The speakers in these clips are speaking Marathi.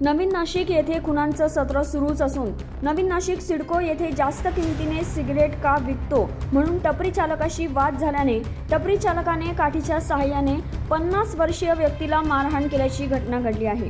नवीन नाशिक येथे खुनांचं सत्र सुरूच असून नवीन नाशिक सिडको येथे जास्त किमतीने सिगरेट का विकतो म्हणून टपरी चालकाशी वाद झाल्याने टपरी चालकाने काठीच्या सहाय्याने पन्नास वर्षीय व्यक्तीला मारहाण केल्याची घटना घडली आहे.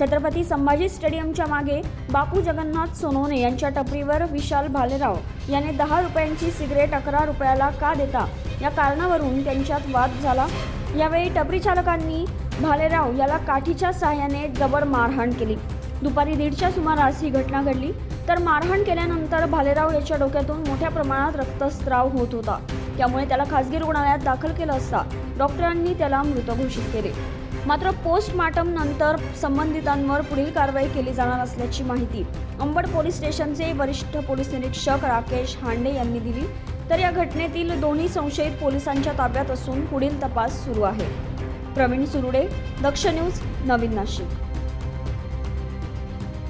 छत्रपती संभाजी स्टेडियमच्या मागे बापू जगन्नाथ सोनवणे यांच्या टपरीवर विशाल भालेराव याने दहा रुपयांची सिगरेट अकरा रुपयाला का देता या कारणावरून त्यांच्यात वाद झाला. यावेळी टपरी चालकांनी भालेराव याला काठीच्या सहाय्याने जबर मारहाण केली. दुपारी दीडच्या सुमारास ही घटना घडली. तर मारहाण केल्यानंतर भालेराव याच्या डोक्यातून मोठ्या प्रमाणात रक्तस्राव होत होता. त्यामुळे त्याला खासगी रुग्णालयात दाखल केलं असता डॉक्टरांनी त्याला मृत घोषित केले. मात्र पोस्टमार्टम नंतर संबंधितांवर पुढील कारवाई केली जाणार असल्याची माहिती अंबड पोलीस स्टेशनचे वरिष्ठ पोलीस निरीक्षक राकेश हांडे यांनी दिली. तर या घटनेतील दोन्ही संशयित पोलिसांच्या ताब्यात असून पुढील तपास सुरू आहे. प्रवीण सुरुडे दक्ष न्यूज नवीन नाशिक.